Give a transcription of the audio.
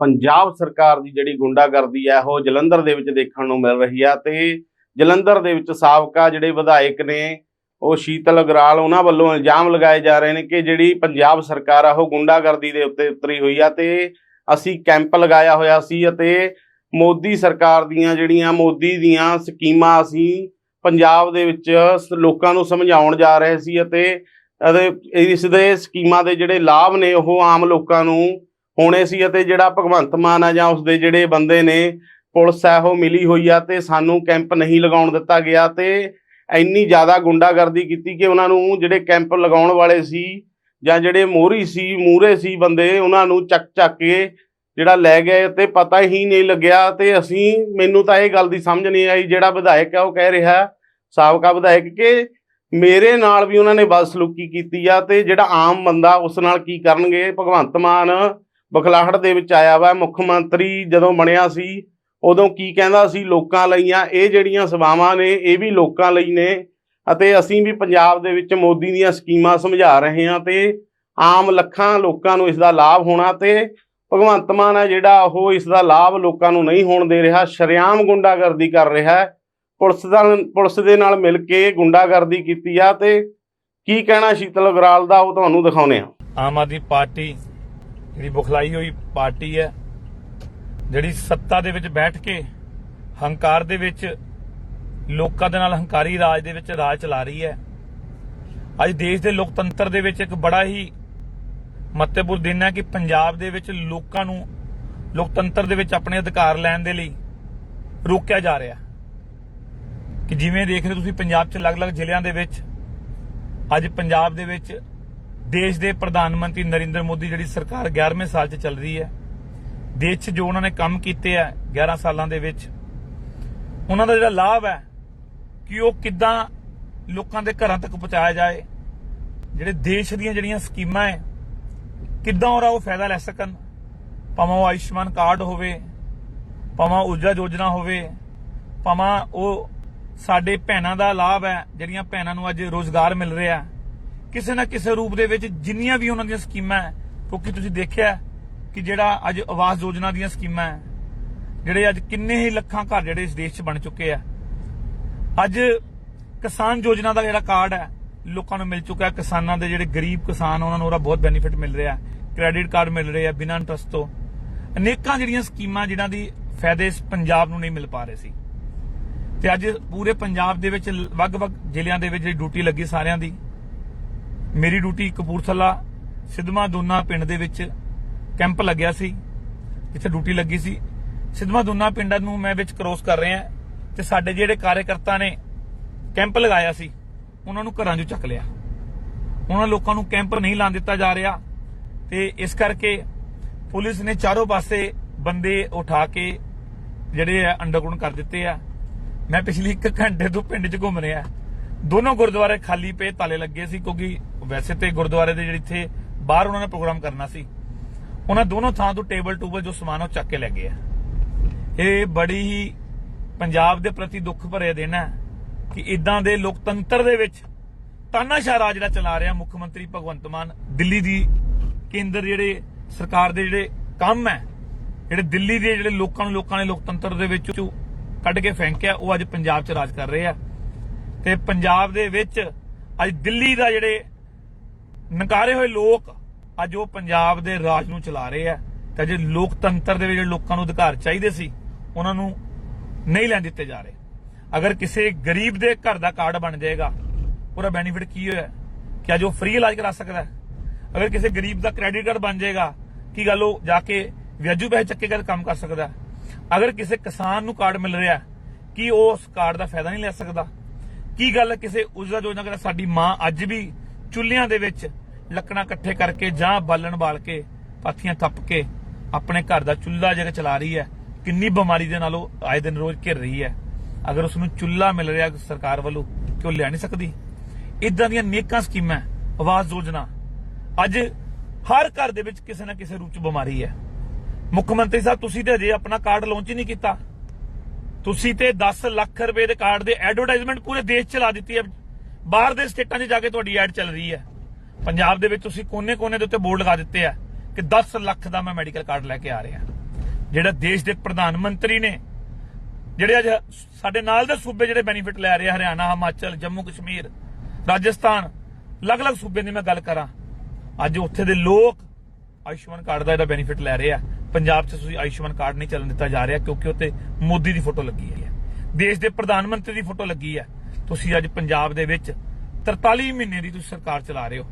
ਪੰਜਾਬ ਸਰਕਾਰ ਦੀ ਜਿਹੜੀ ਗੁੰਡਾਗਰਦੀ ਹੈ, ਉਹ ਜਲੰਧਰ ਦੇ ਵਿੱਚ ਦੇਖਣ ਨੂੰ ਮਿਲ ਰਹੀ ਆ ਤੇ ਜਲੰਧਰ ਦੇ ਵਿੱਚ ਸਾਬਕਾ ਜਿਹੜੇ ਵਿਧਾਇਕ ਨੇ, ਉਹ ਸ਼ੀਤਲ ਅਗਰਾਲ, ਉਹਨਾਂ ਵੱਲੋਂ ਇਲਜ਼ਾਮ ਲਗਾਏ ਜਾ ਰਹੇ ਨੇ ਕਿ ਜਿਹੜੀ ਪੰਜਾਬ ਸਰਕਾਰ ਆ, ਉਹ ਗੁੰਡਾਗਰਦੀ ਦੇ ਉੱਤੇ ਉਤਰੀ ਹੋਈ ਆ ਤੇ ਅਸੀਂ ਕੈਂਪ ਲਗਾਇਆ ਹੋਇਆ ਸੀ ਅਤੇ ਮੋਦੀ ਸਰਕਾਰ ਦੀਆਂ ਜਿਹੜੀਆਂ ਮੋਦੀ ਦੀਆਂ ਸਕੀਮਾਂ ਅਸੀਂ ਪੰਜਾਬ ਦੇ ਵਿੱਚ ਲੋਕਾਂ ਨੂੰ ਸਮਝਾਉਣ ਜਾ ਰਹੇ ਸੀ ਅਤੇ ਅਤੇ ਇਸ ਦੇ ਸਕੀਮਾਂ ਦੇ ਜਿਹੜੇ ਲਾਭ ਨੇ, ਉਹ ਆਮ ਲੋਕਾਂ ਨੂੰ ਹੋਣੇ ਸੀ ਅਤੇ ਜਿਹੜਾ ਭਗਵੰਤ ਮਾਨ ਆ ਜਾਂ ਉਸਦੇ ਜਿਹੜੇ ਬੰਦੇ ਨੇ, ਪੁਲਿਸ ਹੈ ਉਹ ਮਿਲੀ ਹੋਈ ਆ ਤੇ ਸਾਨੂੰ ਕੈਂਪ ਨਹੀਂ ਲਗਾਉਣ ਦਿੱਤਾ ਗਿਆ ਤੇ ਇੰਨੀ ਜ਼ਿਆਦਾ ਗੁੰਡਾਗਰਦੀ ਕੀਤੀ ਕਿ ਉਹਨਾਂ ਨੂੰ ਜਿਹੜੇ ਕੈਂਪ ਲਗਾਉਣ ਵਾਲੇ ਸੀ ਜਾਂ ਜਿਹੜੇ ਮੋਹਰੀ ਸੀ ਮੂਰੇ ਸੀ ਬੰਦੇ, ਉਹਨਾਂ ਨੂੰ ਚੱਕ ਚੱਕ ਕੇ ਜਿਹੜਾ ਲੈ ਗਏ ਤੇ ਪਤਾ ਹੀ ਨਹੀਂ ਲੱਗਿਆ ਤੇ ਅਸੀਂ, ਮੈਨੂੰ ਤਾਂ ਇਹ ਗੱਲ ਦੀ ਸਮਝ ਨਹੀਂ ਆਈ ਜਿਹੜਾ ਵਿਧਾਇਕ ਹੈ ਉਹ ਕਹਿ ਰਿਹਾ, ਸਾਬਕਾ ਵਿਧਾਇਕ ਕਿ ਮੇਰੇ ਨਾਲ ਵੀ ਉਹਨਾਂ ਨੇ ਬਦਸਲੂਕੀ ਕੀਤੀ ਆ ਤੇ ਜਿਹੜਾ ਆਮ ਬੰਦਾ ਉਸ ਨਾਲ ਕੀ ਕਰਨਗੇ, ਭਗਵੰਤ ਮਾਨ ਬਖਲਾਹਟ ਦੇ ਵਿੱਚ ਆਇਆ ਵਾ। ਮੁੱਖ ਮੰਤਰੀ ਜਦੋਂ ਬਣਿਆ ਸੀ, ਉਦੋਂ ਕੀ ਕਹਿੰਦਾ ਸੀ? ਲੋਕਾਂ ਲਈ ਆ ਇਹ ਜਿਹੜੀਆਂ ਸੇਵਾਵਾਂ ਨੇ, ਇਹ ਵੀ ਲੋਕਾਂ ਲਈ ਨੇ। ਅਤੇ ਅਸੀਂ ਵੀ ਪੰਜਾਬ ਦੇ ਵਿੱਚ ਮੋਦੀ ਦੀਆਂ ਸਕੀਮਾਂ ਸਮਝਾ ਰਹੇ ਹਾਂ ਤੇ ਆਮ ਲੱਖਾਂ ਲੋਕਾਂ ਨੂੰ ਇਸ ਦਾ ਲਾਭ ਹੋਣਾ ਤੇ ਭਗਵੰਤ ਮਾਨ ਹੈ ਜਿਹੜਾ, ਉਹ ਇਸ ਦਾ ਲਾਭ ਲੋਕਾਂ ਨੂੰ ਨਹੀਂ ਹੋਣ ਦੇ ਰਿਹਾ। ਸ਼ਰੇਆਮ ਗੁੰਡਾਗਰਦੀ ਕਰ ਰਿਹਾ ਹੈ। ਪੁਲਿਸ ਦਾ, ਪੁਲਿਸ ਦੇ ਨਾਲ ਮਿਲ ਕੇ ਗੁੰਡਾਗਰਦੀ ਕੀਤੀ ਆ ਤੇ ਕੀ ਕਹਿਣਾ ਸ਼ੀਤਲ ਅਗਰਾਲ ਦਾ, ਉਹ ਤੁਹਾਨੂੰ ਦਿਖਾਉਨੇ ਆ ਆਮ ਆਦਮੀ ਪਾਰਟੀ ਜਿਹੜੀ ਬੁਖਲਾਈ ਹੋਈ ਪਾਰਟੀ ਹੈ, ਜਿਹੜੀ ਸੱਤਾ ਦੇ ਵਿੱਚ ਬੈਠ ਕੇ ਹੰਕਾਰ ਦੇ ਵਿੱਚ ਲੋਕਾਂ ਦੇ ਨਾਲ ਹੰਕਾਰੀ ਰਾਜ ਦੇ ਵਿੱਚ ਰਾਜ ਚਲਾ ਰਹੀ ਹੈ। ਅੱਜ ਦੇਸ਼ ਦੇ ਲੋਕਤੰਤਰ ਦੇ ਵਿੱਚ ਇੱਕ ਬੜਾ ਹੀ ਮਹੱਤਵਪੂਰਨ ਦਿਨ ਹੈ ਕਿ ਪੰਜਾਬ ਦੇ ਵਿੱਚ ਲੋਕਾਂ ਨੂੰ ਲੋਕਤੰਤਰ ਦੇ ਵਿੱਚ ਆਪਣੇ ਅਧਿਕਾਰ ਲੈਣ ਦੇ ਲਈ ਰੋਕਿਆ ਜਾ ਰਿਹਾ। ਕਿ ਜਿਵੇਂ ਦੇਖ ਰਹੇ ਹੋ ਤੁਸੀਂ ਪੰਜਾਬ 'ਚ ਅਲੱਗ-ਅਲੱਗ ਜ਼ਿਲ੍ਹਿਆਂ ਦੇ ਵਿੱਚ, ਅੱਜ ਪੰਜਾਬ ਦੇ ਵਿੱਚ ਦੇਸ਼ ਦੇ ਪ੍ਰਧਾਨ ਮੰਤਰੀ ਨਰਿੰਦਰ ਮੋਦੀ ਜਿਹੜੀ ਸਰਕਾਰ 11ਵੇਂ ਸਾਲ 'ਚ ਚੱਲ ਰਹੀ ਹੈ, ਦੇਸ਼ 'ਚ ਜੋ ਉਹਨਾਂ ਨੇ ਕੰਮ ਕੀਤੇ ਆ 11 ਸਾਲਾਂ ਦੇ ਵਿੱਚ, ਉਹਨਾਂ ਦਾ ਜਿਹੜਾ ਲਾਭ ਹੈ ਕਿ ਉਹ ਕਿੱਦਾਂ ਲੋਕਾਂ ਦੇ ਘਰਾਂ ਤੱਕ ਪਹੁੰਚਾਇਆ ਜਾਏ, ਜਿਹੜੇ ਦੇਸ਼ ਦੀਆਂ ਜਿਹੜੀਆਂ ਸਕੀਮਾਂ ਹੈ, ਕਿੱਦਾਂ ਉਹਨਾਂ ਉਹ ਫਾਇਦਾ ਲੈ ਸਕਣ, ਭਾਵੇਂ ਉਹ ਆਯੁਸ਼ਮਾਨ ਕਾਰਡ ਹੋਵੇ, ਭਾਵੇਂ ਊਰਜਾ ਯੋਜਨਾ ਹੋਵੇ, ਭਾਵੇਂ ਉਹ ਸਾਡੇ ਭੈਣਾਂ ਦਾ ਲਾਭ ਹੈ, ਜਿਹੜੀਆਂ ਭੈਣਾਂ ਨੂੰ ਅੱਜ ਰੋਜ਼ਗਾਰ ਮਿਲ ਰਿਹਾ ਹੈ ਕਿਸੇ ਨਾ ਕਿਸੇ ਰੂਪ ਦੇ ਵਿੱਚ ਜਿੰਨੀਆਂ ਵੀ ਉਹਨਾਂ ਦੀਆਂ ਸਕੀਮਾਂ ਹੈ, ਕਿਉਂਕਿ ਤੁਸੀਂ ਦੇਖਿਆ ਕਿ ਜਿਹੜਾ ਅੱਜ ਆਵਾਸ ਯੋਜਨਾ ਦੀਆਂ ਸਕੀਮਾਂ ਹੈ, ਜਿਹੜੇ ਅੱਜ ਕਿੰਨੇ ਹੀ ਲੱਖਾਂ ਘਰ ਜਿਹੜੇ ਇਸ ਦੇਸ਼ 'ਚ ਬਣ ਚੁੱਕੇ ਆ। ਅੱਜ ਕਿਸਾਨ ਯੋਜਨਾ ਦਾ ਜਿਹੜਾ ਕਾਰਡ ਹੈ, ਲੋਕਾਂ ਨੂੰ ਮਿਲ ਚੁੱਕਾ ਹੈ। ਕਿਸਾਨਾਂ ਦੇ ਜਿਹੜੇ ਗਰੀਬ ਕਿਸਾਨ, ਉਹਨਾਂ ਨੂੰ ਉਹਦਾ ਬਹੁਤ ਬੈਨੀਫਿਟ ਮਿਲ ਰਿਹਾ ਕ੍ਰੈਡਿਟ ਕਾਰਡ ਮਿਲ ਰਹੇ ਰਿਹਾ ਬਿਨਾਂ ਇੰਟਰਸਟ ਤੋਂ। ਅਨੇਕਾਂ ਜਿਹੜੀਆਂ ਸਕੀਮਾਂ ਜਿਨ੍ਹਾਂ ਦੀ ਫਾਇਦੇ ਇਸ ਪੰਜਾਬ ਨੂੰ ਨਹੀਂ ਮਿਲ ਪਾ ਰਹੇ ਸੀ। ਤੇ ਅੱਜ ਪੂਰੇ ਪੰਜਾਬ ਦੇ ਵਿੱਚ ਵੱਖ-ਵੱਖ ਜ਼ਿਲ੍ਹਿਆਂ ਦੇ ਵਿੱਚ ਜਿਹੜੀ ਡਿਊਟੀ ਲੱਗੀ ਸਾਰਿਆਂ ਦੀ ਮੇਰੀ ਡਿਊਟੀ ਕਪੂਰਥਲਾ, ਸਿੱਧਵਾਂ ਦੋਨਾ ਪਿੰਡ ਦੇ ਵਿੱਚ ਕੈਂਪ ਲੱਗਿਆ ਸੀ, ਜਿੱਥੇ ਡਿਊਟੀ ਲੱਗੀ ਸੀ। ਸਿੱਧਵਾਂ ਦੋਨਾ ਪਿੰਡਾਂ ਨੂੰ ਮੈਂ ਵਿੱਚ ਕ੍ਰੋਸ ਕਰ ਰਿਹਾ ਤੇ ਸਾਡੇ ਜਿਹੜੇ ਕਾਰਜਕਰਤਾ ਨੇ ਕੈਂਪ ਲਗਾਇਆ ਸੀ, ਉਹਨਾਂ ਨੂੰ ਘਰਾਂ 'ਚੋਂ ਚੱਕ ਲਿਆ। ਉਹਨਾਂ ਲੋਕਾਂ ਨੂੰ ਕੈਂਪ ਨਹੀਂ ਲਾਣ ਦਿੱਤਾ ਜਾ ਰਿਹਾ ਤੇ ਇਸ ਕਰਕੇ ਪੁਲਿਸ ਨੇ ਚਾਰੋਂ ਪਾਸੇ ਬੰਦੇ ਉਠਾ ਕੇ ਜਿਹੜੇ ਆ ਅੰਡਰਗਰਾਉਂਡ ਕਰ ਦਿੱਤੇ ਆ। ਮੈਂ ਪਿਛਲੀ 1 ਘੰਟੇ ਤੋਂ ਪਿੰਡ 'ਚ ਘੁੰਮ ਰਿਹਾ। ਦੋਨੋਂ ਗੁਰਦੁਆਰੇ ਖਾਲੀ ਪਏ, ਤਾਲੇ ਲੱਗੇ ਸੀ, ਕਿਉਂਕਿ ਵੈਸੇ ਤੇ ਗੁਰਦੁਆਰੇ ਦੇ ਜਿਹੜੇ ਇੱਥੇ ਬਾਹਰ ਉਹਨਾਂ ਨੇ ਪ੍ਰੋਗਰਾਮ ਕਰਨਾ ਸੀ, ਉਹਨਾਂ ਦੋਨੋਂ ਥਾਂ ਤੋਂ ਟੇਬਲ ਟੂਬਲ ਜੋ ਸਮਾਨ ਉਹ ਚੱਕ ਕੇ ਲੈ ਗਏ ਆ। ਇਹ ਬੜੀ ਹੀ ਪੰਜਾਬ ਦੇ ਪ੍ਰਤੀ ਦੁੱਖ ਭਰਿਆ ਦਿਨ ਹੈ ਕਿ ਇਦਾਂ ਦੇ ਲੋਕਤੰਤਰ ਦੇ ਵਿੱਚ ਤਾਨਾਸ਼ਾਹ ਜਿਹੜਾ ਚਲਾ ਰਿਹਾ, ਮੁੱਖ ਮੰਤਰੀ ਭਗਵੰਤ ਮਾਨ, ਦਿੱਲੀ ਦੀ ਕੇਂਦਰ ਜਿਹੜੇ ਸਰਕਾਰ ਦੇ ਜਿਹੜੇ ਕੰਮ ਹੈ, ਜਿਹੜੇ ਦਿੱਲੀ ਦੇ ਜਿਹੜੇ ਲੋਕਾਂ ਨੂੰ ਲੋਕਾਂ ਨੇ ਲੋਕਤੰਤਰ ਦੇ ਵਿੱਚ ਕੱਢ ਕੇ ਫੈਂਕਿਆ, ਉਹ ਅੱਜ ਪੰਜਾਬ 'ਚ ਰਾਜ ਕਰ ਰਹੇ ਆ। ਤੇ ਪੰਜਾਬ ਦੇ ਵਿੱਚ ਅੱਜ ਦਿੱਲੀ ਦਾ ਜਿਹੜੇ ਨਕਾਰੇ ਹੋਏ ਲੋਕ ਅੱਜ ਉਹ ਪੰਜਾਬ ਦੇ ਰਾਜ ਨੂੰ ਚਲਾ ਰਹੇ ਆ ਤੇ ਜੇ ਲੋਕਤੰਤਰ ਦੇ ਵਿੱਚ ਜਿਹੜੇ ਲੋਕਾਂ ਨੂੰ ਅਧਿਕਾਰ ਚਾਹੀਦੇ ਸੀ, ਉਹਨਾਂ ਨੂੰ ਨਹੀਂ ਲੈਣ ਦਿੱਤੇ ਜਾ ਰਹੇ। ਅਗਰ ਕਿਸੇ ਗਰੀਬ ਦੇ ਘਰ ਦਾ ਕਾਰਡ ਬਣ ਜਾਏਗਾ, ਉਹਦਾ ਬੈਨੀਫਿਟ ਕੀ ਹੋਇਆ? ਕਿ ਅੱਜ ਉਹ ਫ੍ਰੀ ਇਲਾਜ ਕਰਾ ਸਕਦਾ ਅਗਰ ਕਿਸੇ ਗਰੀਬ ਦਾ ਕ੍ਰੈਡਿਟ ਕਾਰਡ ਬਣ ਜਾਏਗਾ, ਕੀ ਗੱਲ ਉਹ ਜਾ ਕੇ ਵਿਆਜੂ ਪੈਸੇ ਚੱਕੇ ਕਰ ਕੰਮ ਕਰ ਸਕਦਾ ਅਗਰ ਕਿਸੇ ਕਿਸਾਨ ਨੂੰ ਕਾਰਡ ਮਿਲ ਰਿਹਾ ਕੀ ਉਹ ਉਸ ਕਾਰਡ ਦਾ ਫਾਇਦਾ ਨਹੀਂ ਲੈ ਸਕਦਾ? ਕੀ ਗੱਲ ਕਿਸੇ ਉਜਲਾ ਯੋਜਨਾ ਕਰ ਸਾਡੀ ਮਾਂ ਅੱਜ ਵੀ ਚੁੱਲ੍ਹਿਆਂ ਦੇ ਵਿੱਚ ਲੱਕੜਾਂ ਇਕੱਠੇ ਕਰਕੇ ਜਾਂ ਬਾਲਣ ਬਾਲ ਕੇ ਪਾਥੀਆਂ ਥੱਪ ਕੇ ਆਪਣੇ ਘਰ ਦਾ ਚੁੱਲ੍ਹਾ ਜਿਹੜਾ ਚਲਾ ਰਹੀ ਹੈ ਕਿੰਨੀ ਬਿਮਾਰੀ ਦੇ ਨਾਲ ਉਹ ਆਏ ਦਿਨ ਰੋਜ਼ ਘਿਰ ਰਹੀ ਹੈ। ਅਗਰ ਉਸ ਨੂੰ ਚੁੱਲ੍ਹਾ ਮਿਲ ਰਿਹਾ ਸਰਕਾਰ ਵੱਲੋਂ ਕਿ ਉਹ ਲਿਆ ਨਹੀਂ ਸਕਦੀ? ਇਦਾਂ ਦੀਆਂ ਨੇਕਾਂ ਸਕੀਮਾਂ ਹੈ, ਆਵਾਜ਼ ਯੋਜਨਾ ਅੱਜ ਹਰ ਘਰ ਦੇ ਵਿੱਚ ਕਿਸੇ ਨਾ ਕਿਸੇ ਰੂਪ ਚ ਬਿਮਾਰੀ ਹੈ। ਮੁੱਖ ਮੰਤਰੀ ਸਾਹਿਬ ਤੁਸੀਂ ਤੇ ਅਜੇ ਆਪਣਾ ਕਾਰਡ ਲਾਂਚ ਹੀ ਨਹੀਂ ਕੀਤਾ। ਤੁਸੀਂ ਤੇ 10 ਲੱਖ ਰੁਪਏ ਦੇ ਕਾਰਡ ਦੇ ਐਡਵਰਟਾਈਜ਼ਮੈਂਟ ਪੂਰੇ ਦੇਸ਼ 'ਚ ਲਾ ਦਿੱਤੀ ਹੈ। ਬਾਹਰ ਦੇ ਸਟੇਟਾਂ 'ਚ ਜਾ ਕੇ ਤੁਹਾਡੀ ਐਡ ਚੱਲ ਰਹੀ ਹੈ। ਪੰਜਾਬ ਦੇ ਵਿੱਚ ਤੁਸੀਂ ਕੋਨੇ-ਕੋਨੇ ਦੇ ਉੱਤੇ ਬੋਰਡ ਲਗਾ ਦਿੱਤੇ ਆ ਕਿ 10 ਲੱਖ ਦਾ ਮੈਂ ਮੈਡੀਕਲ ਕਾਰਡ ਲੈ ਕੇ ਆ ਰਿਹਾ। ਜਿਹੜਾ ਦੇਸ਼ ਦੇ ਪ੍ਰਧਾਨ ਮੰਤਰੀ ਨੇ, ਜਿਹੜੇ ਅੱਜ ਸਾਡੇ ਨਾਲ ਦੇ ਸੂਬੇ ਜਿਹੜੇ ਬੈਨੀਫਿਟ ਲੈ ਰਹੇ ਹਰਿਆਣਾ, ਹਿਮਾਚਲ, ਜੰਮੂ, ਕਸ਼ਮੀਰ, ਰਾਜਸਥਾਨ, ਅਲੱਗ-ਅਲੱਗ ਸੂਬੇ ਦੀ ਮੈਂ ਗੱਲ ਕਰਾਂ। ਅੱਜ ਉੱਥੇ ਦੇ ਲੋਕ ਆਯੁਸ਼ਮਾਨ ਕਾਰਡ ਦਾ ਇਹਦਾ ਬੈਨੀਫਿਟ ਲੈ ਰਹੇ ਆ। ਪੰਜਾਬ 'ਚ ਤੁਸੀਂ ਆਯੁਸ਼ਮਾਨ ਕਾਰਡ ਨਹੀਂ ਚੱਲਣ ਦਿੱਤਾ ਜਾ ਰਿਹਾ ਕਿਉਂਕਿ ਉੱਤੇ ਮੋਦੀ ਦੀ ਫੋਟੋ ਲੱਗੀ ਹੈ। ਦੇਸ਼ ਦੇ ਪ੍ਰਧਾਨ ਮੰਤਰੀ ਦੀ ਫੋਟੋ ਲੱਗੀ ਹੈ। ਤੁਸੀਂ ਅੱਜ ਪੰਜਾਬ ਦੇ ਵਿੱਚ 43 ਮਹੀਨੇ ਦੀ ਤੁਸੀਂ ਸਰਕਾਰ ਚਲਾ ਰਹੇ ਹੋ।